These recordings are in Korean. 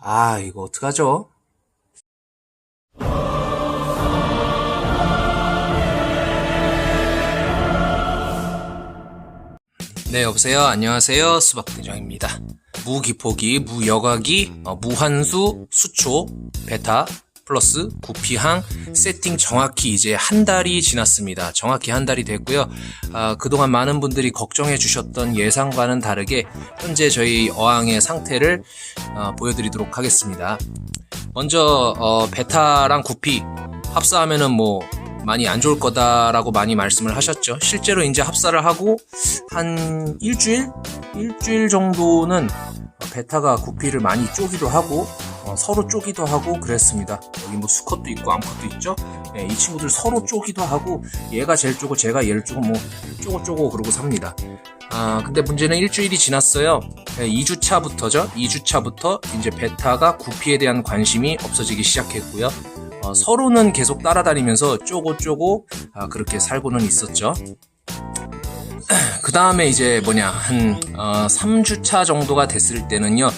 아, 이거 어떡하죠? 네, 여보세요. 안녕하세요. 수박대장입니다. 무기포기, 무여과기, 어, 무한수, 수초, 베타, 플러스, 구피항, 세팅 정확히 이제 한 달이 지났습니다. 정확히 한 달이 됐고요. 아, 그동안 많은 분들이 걱정해 주셨던 예상과는 다르게 현재 저희 어항의 상태를 어, 보여드리도록 하겠습니다. 먼저 어, 베타랑 구피 합사하면은 뭐 많이 안 좋을 거다라고 많이 말씀을 하셨죠. 실제로 이제 합사를 하고 한 일주일 일주일 정도는 베타가 구피를 많이 쪼기도 하고 어, 서로 쪼기도 하고 그랬습니다. 여기 뭐 수컷도 있고 암컷도 있죠. 예, 이 친구들 서로 쪼기도 하고 얘가 제일 쪼고 제가 얘를 쪼고 뭐 쪼고 쪼고 그러고 삽니다. 아 근데 문제는 일주일이 지났어요. 2주차부터죠. 2주차부터 이제 베타가 구피에 대한 관심이 없어지기 시작했고요. 어, 서로는 계속 따라다니면서 쪼고 쪼고 아, 그렇게 살고는 있었죠. 그 다음에 이제 뭐냐 한 어, 3주차 정도가 됐을 때는요.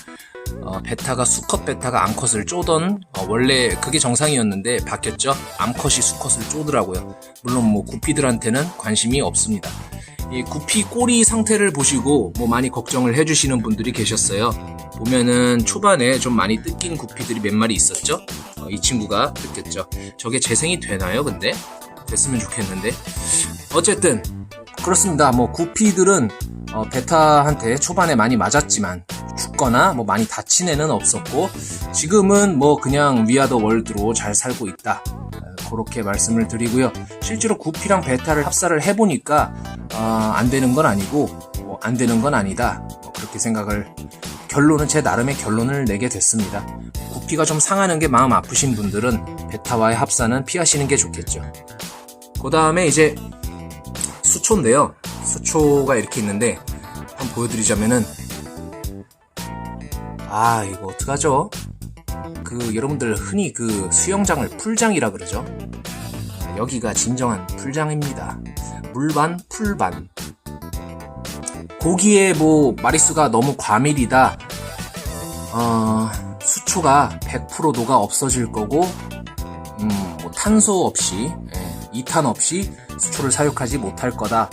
어, 베타가 수컷 베타가 암컷을 쪼던 어, 원래 그게 정상이었는데 바뀌었죠. 암컷이 수컷을 쪼더라고요. 물론 뭐 구피들한테는 관심이 없습니다. 이 구피 꼬리 상태를 보시고 뭐 많이 걱정을 해주시는 분들이 계셨어요. 보면은 초반에 좀 많이 뜯긴 구피들이 몇 마리 있었죠. 어, 이 친구가 뜯겼죠. 저게 재생이 되나요? 근데 됐으면 좋겠는데. 어쨌든 그렇습니다. 뭐 구피들은 어, 베타한테 초반에 많이 맞았지만 죽거나 뭐 많이 다친 애는 없었고 지금은 뭐 그냥 위아더 월드로 잘 살고 있다. 어, 그렇게 말씀을 드리고요. 실제로 구피랑 베타를 합사를 해보니까 어, 안 되는 건 아니고 뭐 안 되는 건 아니다. 뭐 그렇게 생각을 결론은 제 나름의 결론을 내게 됐습니다. 구피가 좀 상하는 게 마음 아프신 분들은 베타와의 합사는 피하시는 게 좋겠죠. 그 다음에 이제 수초인데요. 수초가 이렇게 있는데 한번 보여드리자면은 아 이거 어떡하죠? 그 여러분들 흔히 그 수영장을 풀장이라 그러죠. 여기가 진정한 풀장입니다. 물반 풀반. 고기의 뭐 마리수가 너무 과밀이다. 어, 수초가 100% 녹아 없어질 거고, 음, 뭐 탄소 없이, 예, 2탄 없이 수초를 사육하지 못할 거다.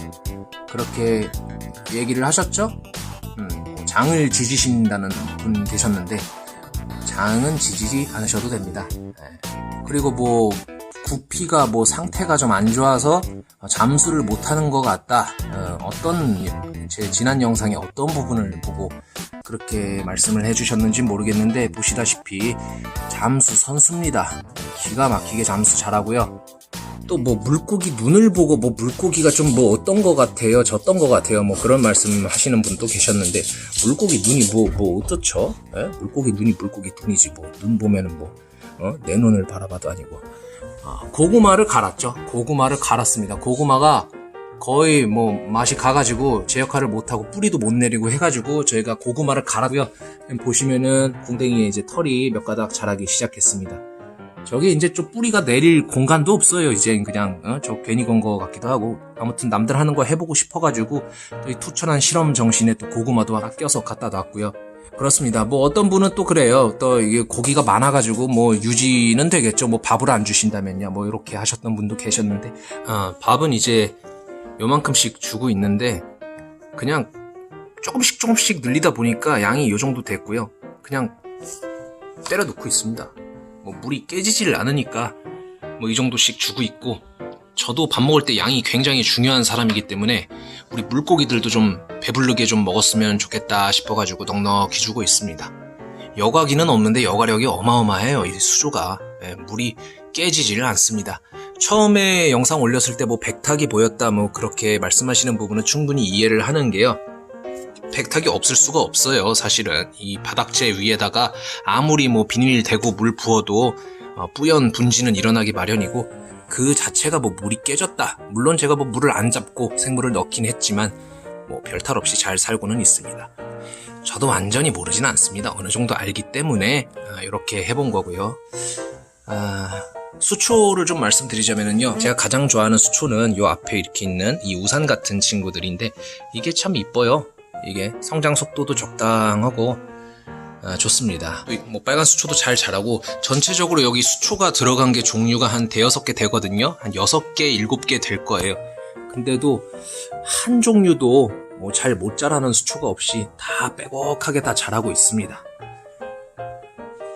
그렇게 얘기를 하셨죠? 음, 뭐 장을 지지신다는 분 계셨는데, 장은 지지지 않으셔도 됩니다. 예. 그리고 뭐, 구피가 뭐 상태가 좀 안 좋아서 잠수를 못하는 것 같다. 어, 떤제 지난 영상의 어떤 부분을 보고 그렇게 말씀을 해주셨는지 모르겠는데 보시다시피 잠수 선수입니다. 기가 막히게 잠수 잘하고요. 또 뭐 물고기 눈을 보고 뭐 물고기가 좀 뭐 어떤 것 같아요, 저떤 것 같아요, 뭐 그런 말씀 하시는 분도 계셨는데 물고기 눈이 뭐뭐 어떻죠? 예? 물고기 눈이 물고기 눈이지 뭐 눈 보면은 뭐 어? 내 눈을 바라봐도 아니고 아, 고구마를 갈았죠. 고구마를 갈았습니다. 고구마가 거의 뭐 맛이 가가지고 제 역할을 못하고 뿌리도 못 내리고 해가지고 저희가 고구마를 갈았고요. 보시면은 궁뎅이에 이제 털이 몇 가닥 자라기 시작했습니다. 저게 이제 좀 뿌리가 내릴 공간도 없어요. 이제 그냥 어? 저 괜히 건 거 같기도 하고 아무튼 남들 하는 거 해보고 싶어가지고 또이 투철한 실험 정신에 또 고구마도 하나 껴서 갖다 놨고요. 그렇습니다. 뭐 어떤 분은 또 그래요. 또 이게 고기가 많아가지고 뭐 유지는 되겠죠. 뭐 밥을 안 주신다면요. 뭐 이렇게 하셨던 분도 계셨는데, 아, 밥은 이제 요만큼씩 주고 있는데 그냥 조금씩 조금씩 늘리다 보니까 양이 요 정도 됐고요. 그냥 때려 놓고 있습니다. 뭐 물이 깨지지를 않으니까 뭐 이 정도씩 주고 있고 저도 밥 먹을 때 양이 굉장히 중요한 사람이기 때문에 우리 물고기들도 좀 배부르게 좀 먹었으면 좋겠다 싶어가지고 넉넉히 주고 있습니다. 여과기는 없는데 여과력이 어마어마해요. 이 수조가 예, 물이 깨지지를 않습니다. 처음에 영상 올렸을 때 뭐 백탁이 보였다 뭐 그렇게 말씀하시는 부분은 충분히 이해를 하는 게요. 백탁이 없을 수가 없어요. 사실은 이 바닥재 위에다가 아무리 뭐 비닐 대고 물 부어도 어, 뿌연 분지는 일어나기 마련이고 그 자체가 뭐 물이 깨졌다. 물론 제가 뭐 물을 안 잡고 생물을 넣긴 했지만 뭐 별탈 없이 잘 살고는 있습니다. 저도 완전히 모르진 않습니다. 어느 정도 알기 때문에 아, 이렇게 해본 거고요. 아, 수초를 좀 말씀드리자면요. 제가 가장 좋아하는 수초는 요 앞에 이렇게 있는 이 우산 같은 친구들인데 이게 참 이뻐요. 이게 성장 속도도 적당하고 아, 좋습니다. 뭐 빨간 수초도 잘 자라고 전체적으로 여기 수초가 들어간 게 종류가 한 대여섯 개 되거든요. 한 여섯 개, 일곱 개 될 거예요. 근데도 한 종류도 뭐 잘 못 자라는 수초가 없이 다 빼곡하게 다 자라고 있습니다.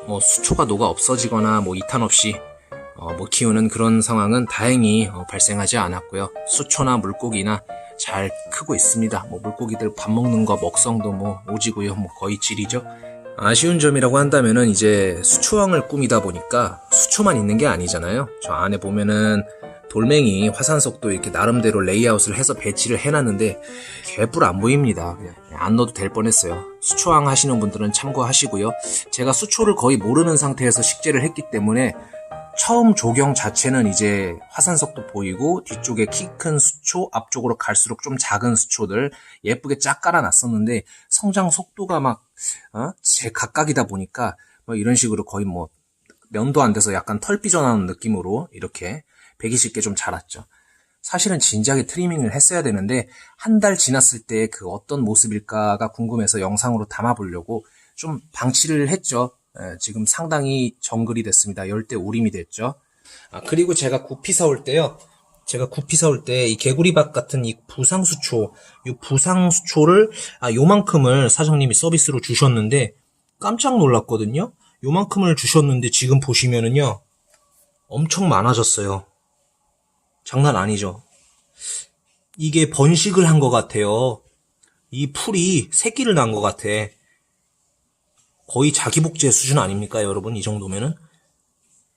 뭐 수초가 녹아 없어지거나 뭐 이탄 없이 어, 못 키우는 그런 상황은 다행히 어, 발생하지 않았고요. 수초나 물고기나 잘 크고 있습니다. 뭐 물고기들 밥 먹는 거 먹성도 뭐 오지고요. 뭐 거의 질이죠. 아쉬운 점이라고 한다면은 이제 수초왕을 꾸미다 보니까 수초만 있는 게 아니잖아요. 저 안에 보면은 돌멩이 화산석도 이렇게 나름대로 레이아웃을 해서 배치를 해놨는데 개뿔 안 보입니다. 안 넣어도 될 뻔했어요. 수초왕 하시는 분들은 참고하시고요. 제가 수초를 거의 모르는 상태에서 식재를 했기 때문에 처음 조경 자체는 이제 화산석도 보이고 뒤쪽에 키 큰 수초 앞쪽으로 갈수록 좀 작은 수초들 예쁘게 쫙 깔아놨었는데 성장 속도가 막 어? 제 각각이다 보니까 뭐 이런 식으로 거의 뭐 면도 안 돼서 약간 털 삐져나오는 느낌으로 이렇게 배기 쉽게 좀 자랐죠. 사실은 진작에 트리밍을 했어야 되는데 한 달 지났을 때 그 어떤 모습일까가 궁금해서 영상으로 담아보려고 좀 방치를 했죠. 예, 지금 상당히 정글이 됐습니다. 열대 우림이 됐죠. 아, 그리고 제가 구피 사올 때요. 제가 구피 사올 때 이 개구리밥 같은 이 부상수초, 이 부상수초를 아 요만큼을 사장님이 서비스로 주셨는데 깜짝 놀랐거든요. 요만큼을 주셨는데 지금 보시면은요. 엄청 많아졌어요. 장난 아니죠. 이게 번식을 한 것 같아요. 이 풀이 새끼를 낳은 것 같아. 거의 자기 복제 수준 아닙니까, 여러분? 이 정도면은?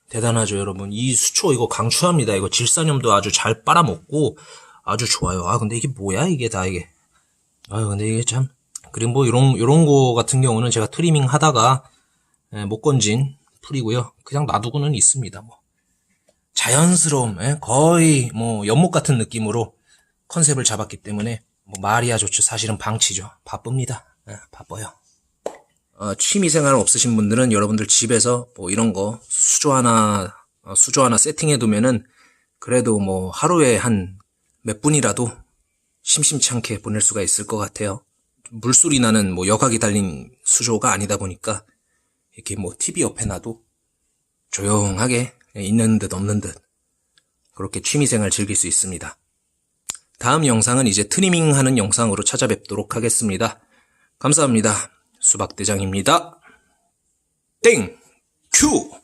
대단하죠, 여러분. 이 수초 이거 강추합니다. 이거 질산염도 아주 잘 빨아먹고 아주 좋아요. 아, 근데 이게 뭐야, 이게 다 이게. 아유, 근데 이게 참. 그리고 뭐, 요런, 요런 거 같은 경우는 제가 트리밍 하다가 예, 못 건진 풀이고요. 그냥 놔두고는 있습니다, 뭐. 자연스러움, 예? 거의 뭐 연못 같은 느낌으로 컨셉을 잡았기 때문에 뭐 말이야 좋죠. 사실은 방치죠. 바쁩니다. 예, 바빠요. 어, 취미생활 없으신 분들은 여러분들 집에서 뭐 이런 거 수조 하나 어, 수조 하나 세팅해 두면은 그래도 뭐 하루에 한 몇 분이라도 심심치 않게 보낼 수가 있을 것 같아요. 물소리 나는 뭐 여각이 달린 수조가 아니다 보니까 이렇게 뭐 TV 옆에 놔도 조용하게 있는 듯 없는 듯 그렇게 취미생활 즐길 수 있습니다. 다음 영상은 이제 트리밍 하는 영상으로 찾아뵙도록 하겠습니다. 감사합니다. 수박대장입니다. 땡! 큐!